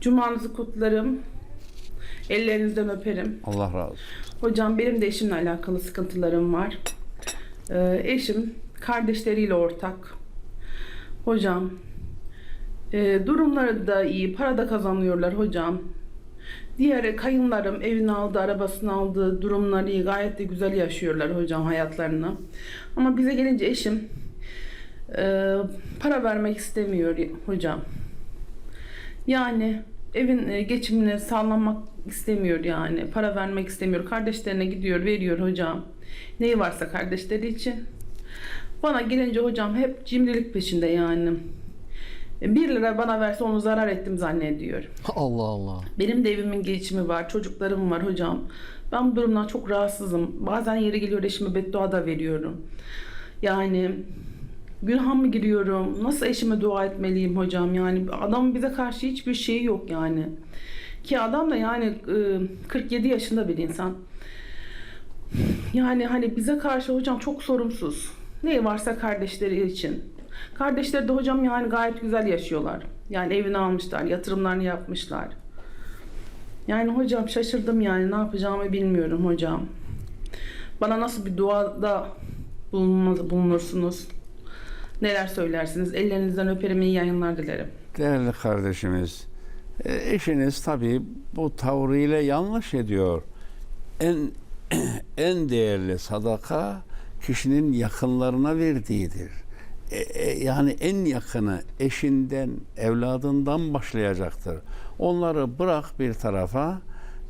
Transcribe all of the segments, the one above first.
Cumanızı kutlarım. Ellerinizden öperim. Allah razı olsun. Hocam benim de eşimle alakalı sıkıntılarım var. Ee, eşim kardeşleriyle ortak. Hocam e, durumları da iyi, para da kazanıyorlar hocam. Diğer kayınlarım evini aldı, arabasını aldı, durumları iyi, gayet de güzel yaşıyorlar hocam hayatlarını. Ama bize gelince eşim e, para vermek istemiyor hocam. Yani evin e, geçimini sağlamak istemiyor yani. Para vermek istemiyor. Kardeşlerine gidiyor, veriyor hocam. Neyi varsa kardeşleri için. Bana gelince hocam hep cimrilik peşinde yani. E, Bir lira bana verse onu zarar ettim zannediyor. Allah Allah. Benim de evimin geçimi var, çocuklarım var hocam. Ben bu durumdan çok rahatsızım. Bazen yeri geliyor eşime beddua da veriyorum. Yani günah mı giriyorum? Nasıl eşime dua etmeliyim hocam? Yani adamın bize karşı hiçbir şeyi yok yani. Ki adam da yani e, 47 yaşında bir insan. Yani hani bize karşı hocam çok sorumsuz. Ne varsa kardeşleri için. Kardeşleri de hocam yani gayet güzel yaşıyorlar. Yani evini almışlar, yatırımlarını yapmışlar. Yani hocam şaşırdım yani ne yapacağımı bilmiyorum hocam. Bana nasıl bir duada bulunursunuz? Neler söylersiniz? Ellerinizden öperim, iyi yayınlar dilerim. Değerli kardeşimiz, e, eşiniz tabii bu tavrıyla yanlış ediyor. En en değerli sadaka kişinin yakınlarına verdiğidir. E, e, yani en yakını eşinden, evladından başlayacaktır. Onları bırak bir tarafa,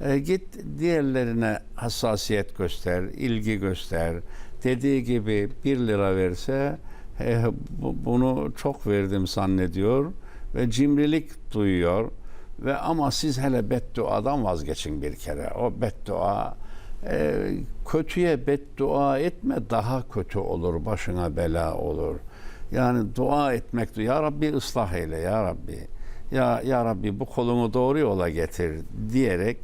e, git diğerlerine hassasiyet göster, ilgi göster. Dediği gibi bir lira verse e, bu- bunu çok verdim zannediyor ve cimrilik duyuyor ve ama siz hele bedduadan vazgeçin bir kere. O beddua e, kötüye beddua etme daha kötü olur, başına bela olur. Yani dua etmek, ya Rabbi ıslah eyle ya Rabbi. Ya, ya Rabbi bu kolumu doğru yola getir diyerek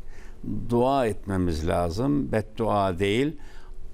dua etmemiz lazım. Beddua değil.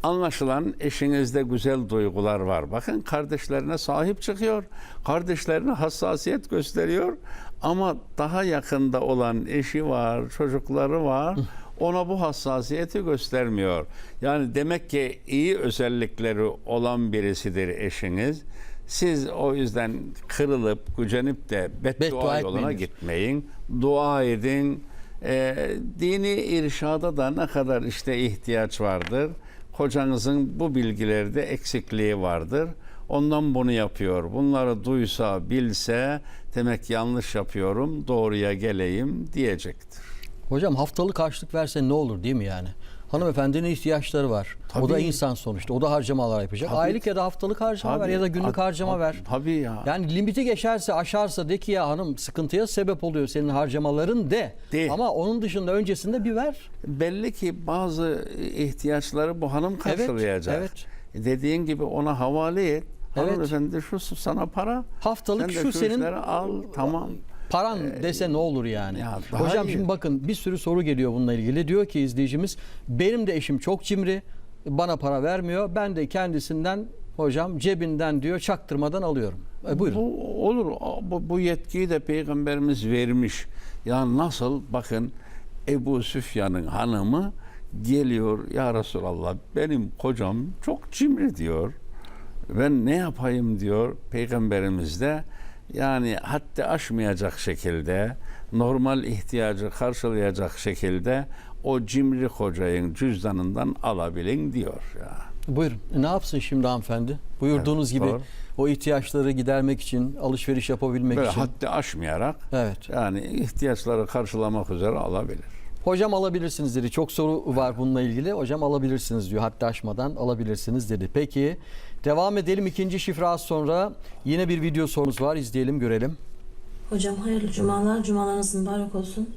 Anlaşılan eşinizde güzel duygular var. Bakın kardeşlerine sahip çıkıyor. Kardeşlerine hassasiyet gösteriyor. Ama daha yakında olan eşi var, çocukları var. Ona bu hassasiyeti göstermiyor. Yani demek ki iyi özellikleri olan birisidir eşiniz. Siz o yüzden kırılıp gücenip de beddua, Beddua yoluna etmeyiniz. gitmeyin. Dua edin. Ee, dini irşada da ne kadar işte ihtiyaç vardır. Kocanızın bu bilgilerde eksikliği vardır. Ondan bunu yapıyor. Bunları duysa, bilse demek yanlış yapıyorum, doğruya geleyim diyecektir. Hocam haftalık harçlık verse ne olur değil mi yani? Hanımefendinin ihtiyaçları var. O da Tabii. insan sonuçta. O da harcamalar yapacak. Tabii. Aylık ya da haftalık harcama ver Tabii. ya da günlük Tabii. harcama ver. Tabii ya. Yani limiti geçerse aşarsa de ki ya hanım sıkıntıya sebep oluyor senin harcamaların de. De. Ama onun dışında öncesinde bir ver. Belli ki bazı ihtiyaçları bu hanım karşılayacak. evet. Dediğin gibi ona havale et. Evet. Hanımefendi şu sana para. Haftalık Sen şu senin al tamam. Paran dese ne olur yani? ya Hocam iyi. şimdi bakın bir sürü soru geliyor bununla ilgili. Diyor ki izleyicimiz benim de eşim çok cimri. Bana para vermiyor. Ben de kendisinden hocam cebinden diyor çaktırmadan alıyorum. E, buyurun. Bu olur. Bu, bu yetkiyi de peygamberimiz vermiş. Ya nasıl bakın Ebu Süfyan'ın hanımı geliyor ya Resulallah benim kocam çok cimri diyor. Ben ne yapayım diyor peygamberimiz de yani hatta aşmayacak şekilde normal ihtiyacı karşılayacak şekilde o cimri kocayın cüzdanından alabilin diyor ya. Buyurun. E, ne yapsın şimdi hanımefendi? Buyurduğunuz Evet, gibi doğru. o ihtiyaçları gidermek için, alışveriş yapabilmek Böyle için. haddi aşmayarak Evet. yani ihtiyaçları karşılamak üzere alabilir. Hocam alabilirsiniz dedi. Çok soru var bununla ilgili. Hocam alabilirsiniz diyor. Hatta aşmadan alabilirsiniz dedi. Peki devam edelim. ikinci şifre az sonra yine bir video sorumuz var. İzleyelim görelim. Hocam hayırlı cumalar, cumalarınız mübarek olsun.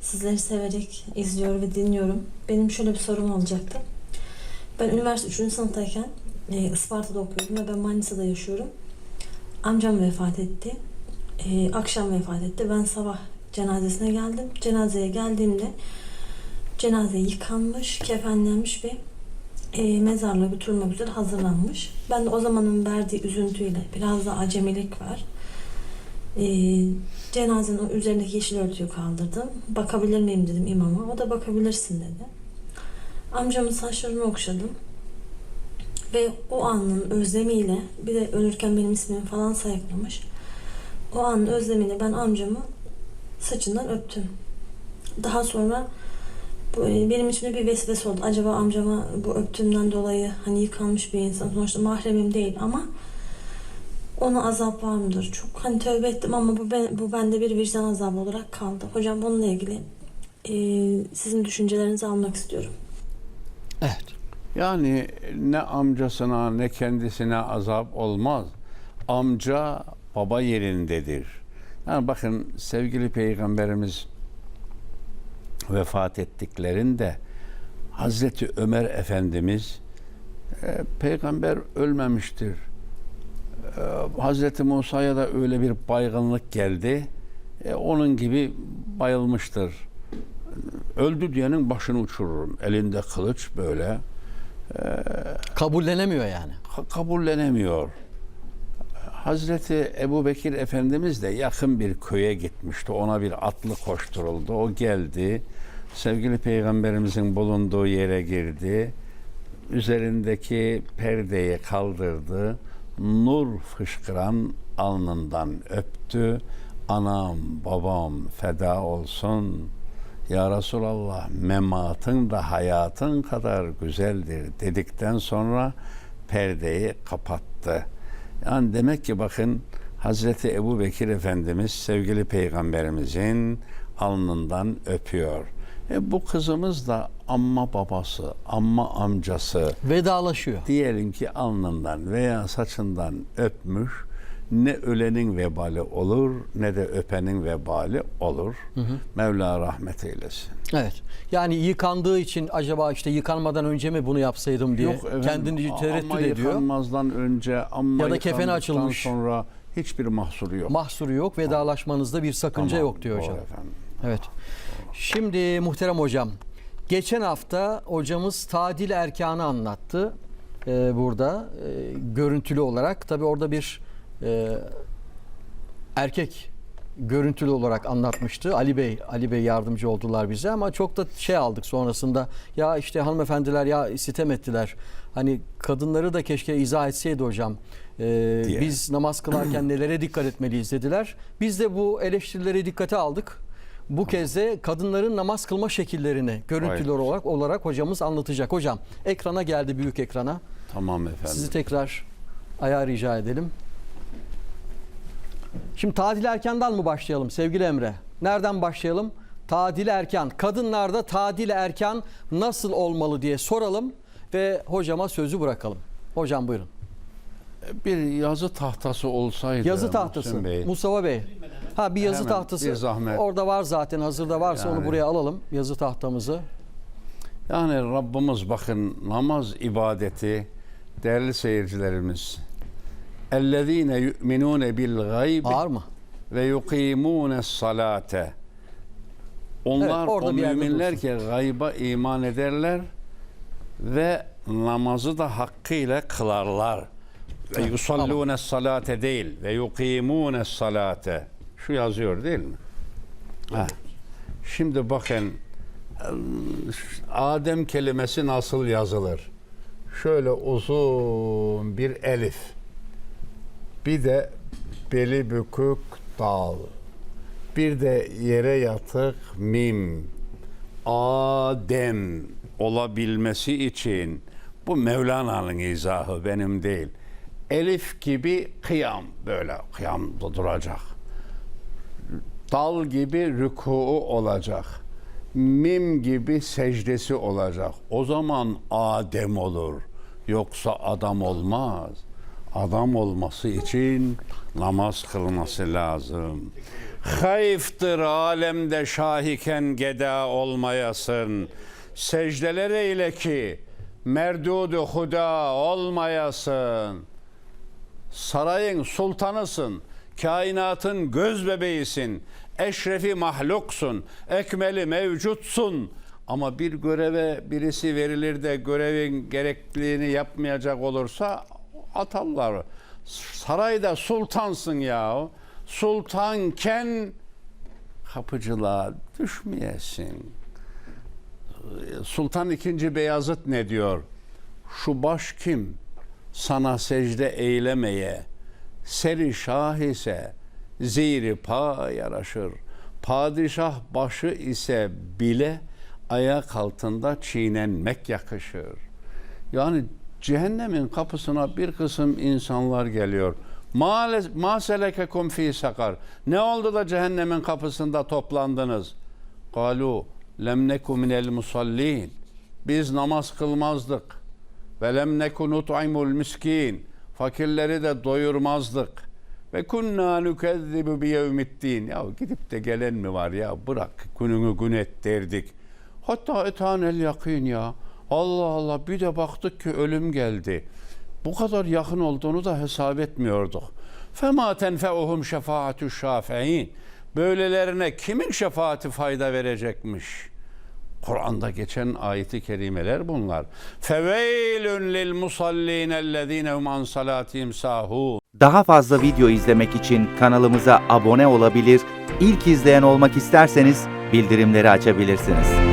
Sizleri severek izliyor ve dinliyorum. Benim şöyle bir sorum olacaktı. Ben üniversite 3. sınıftayken e, Isparta'da okuyordum ve ben Manisa'da yaşıyorum. Amcam vefat etti. E, akşam vefat etti. Ben sabah cenazesine geldim. Cenazeye geldiğimde cenaze yıkanmış, kefenlenmiş ve e, mezarlığa götürülmek üzere hazırlanmış. Ben de o zamanın verdiği üzüntüyle biraz da acemilik var. Ee, cenazenin üzerindeki yeşil örtüyü kaldırdım. Bakabilir miyim dedim imama. O da bakabilirsin dedi. Amcamın saçlarını okşadım. Ve o anın özlemiyle bir de ölürken benim ismimi falan sayıklamış. O anın özlemiyle ben amcamı saçından öptüm. Daha sonra bu e, benim için bir vesvese oldu. Acaba amcama bu öptüğümden dolayı hani yıkanmış bir insan sonuçta mahremim değil ama ona azap var mıdır? Çok hani tövbe ettim ama bu, ben, bu bende bir vicdan azabı olarak kaldı. Hocam bununla ilgili e, sizin düşüncelerinizi almak istiyorum. Evet. Yani ne amcasına ne kendisine azap olmaz. Amca baba yerindedir. Yani bakın sevgili peygamberimiz vefat ettiklerinde Hazreti Ömer Efendimiz e, peygamber ölmemiştir. E, Hazreti Musa'ya da öyle bir baygınlık geldi. E, onun gibi bayılmıştır. Öldü diyenin başını uçururum. Elinde kılıç böyle Kabullenemiyor yani. ka- kabullenemiyor. Hazreti Ebu Bekir Efendimiz de yakın bir köye gitmişti. Ona bir atlı koşturuldu. O geldi. Sevgili Peygamberimizin bulunduğu yere girdi. Üzerindeki perdeyi kaldırdı. Nur fışkıran alnından öptü. Anam, babam feda olsun. Ya Resulallah mematın da hayatın kadar güzeldir dedikten sonra perdeyi kapattı. Yani demek ki bakın Hazreti Ebu Bekir Efendimiz sevgili peygamberimizin alnından öpüyor. E bu kızımız da amma babası, amma amcası Vedalaşıyor. diyelim ki alnından veya saçından öpmüş ne ölenin vebali olur ne de öpenin vebali olur. Mevla rahmet eylesin. Evet. Yani yıkandığı için acaba işte yıkanmadan önce mi bunu yapsaydım diye efendim, kendini tereddüt ama ediyor. yıkanmazdan önce ama Ya da kefeni açılmış. sonra hiçbir mahsuru yok. Mahsuru yok. Vedalaşmanızda bir sakınca Tamam, yok diyor hocam. efendim. Evet. Şimdi muhterem hocam. Geçen hafta hocamız tadil erkanı anlattı. Ee, burada e, görüntülü olarak. Tabi orada bir e, erkek görüntülü olarak anlatmıştı. Ali Bey, Ali Bey yardımcı oldular bize ama çok da şey aldık sonrasında. Ya işte hanımefendiler ya sitem ettiler. Hani kadınları da keşke izah etseydi hocam. Ee, Diye. biz namaz kılarken nelere dikkat etmeliyiz dediler. Biz de bu eleştirileri dikkate aldık. Bu kez de kadınların namaz kılma şekillerini görüntüler Hayır. olarak olarak hocamız anlatacak. Hocam ekrana geldi büyük ekrana. Tamam efendim. Sizi tekrar ayağa rica edelim. Şimdi tadil erkandan mı başlayalım sevgili Emre? Nereden başlayalım? Tadil erkan. Kadınlarda tadil erkan nasıl olmalı diye soralım ve hocama sözü bırakalım. Hocam buyurun. bir yazı tahtası olsaydı Yazı tahtası. Bey, Mustafa Bey. Ha bir yazı Hemen tahtası. bir zahmet. Orada var zaten. Hazırda varsa onu Yani. buraya alalım. Yazı tahtamızı. Yani Rabbimiz bakın namaz ibadeti değerli seyircilerimiz اَلَّذ۪ينَ يُؤْمِنُونَ بِالْغَيْبِ Ağır mı? ve yukimune salate. Onlar Evet, orada o bir yerde müminler dursun. ki gayba iman ederler ve namazı da hakkıyla kılarlar. Ve yusallune salate değil ve yukimune salate. Şu yazıyor değil mi? Ha. Şimdi bakın Adem kelimesi nasıl yazılır? Şöyle uzun bir elif. Bir de beli bükük dal. Bir de yere yatık mim. Adem olabilmesi için bu Mevlana'nın izahı benim değil. Elif gibi kıyam böyle kıyamda duracak. Dal gibi rükûu olacak. Mim gibi secdesi olacak. O zaman Adem olur. Yoksa adam olmaz. Adam olması için namaz kılması lazım. Hayıftır alemde şahiken geda olmayasın. Secdeler eyle ki merdudu huda olmayasın. Sarayın sultanısın, kainatın göz bebeğisin, eşrefi mahluksun, ekmeli mevcutsun. Ama bir göreve birisi verilir de görevin gerekliliğini yapmayacak olursa atarlar. Sarayda sultansın ya. sultanken kapıcılığa düşmeyesin. Sultan II. Beyazıt ne diyor? Şu baş kim? Sana secde eylemeye. Seri şah ise ziri pa yaraşır. Padişah başı ise bile ayak altında çiğnenmek yakışır. Yani cehennemin kapısına bir kısım insanlar geliyor. Ma selekekum fi sakar. Ne oldu da cehennemin kapısında toplandınız? Galu lem neku minel musallin. Biz namaz kılmazdık. Ve lem neku nut'imul miskin. Fakirleri de doyurmazdık. Ve kunna nukezzibu bi yevmiddin. Ya gidip de gelen mi var ya? Bırak gününü gün et derdik. Hatta etanel yakın ya. Allah Allah bir de baktık ki ölüm geldi. Bu kadar yakın olduğunu da hesap etmiyorduk. Fema tenfe'uhum şefaatü şafi'in. Böylelerine kimin şefaati fayda verecekmiş? Kur'an'da geçen ayeti kerimeler bunlar. Feveylün lil musallin hum an salatihim sahun. Daha fazla video izlemek için kanalımıza abone olabilir, ilk izleyen olmak isterseniz bildirimleri açabilirsiniz.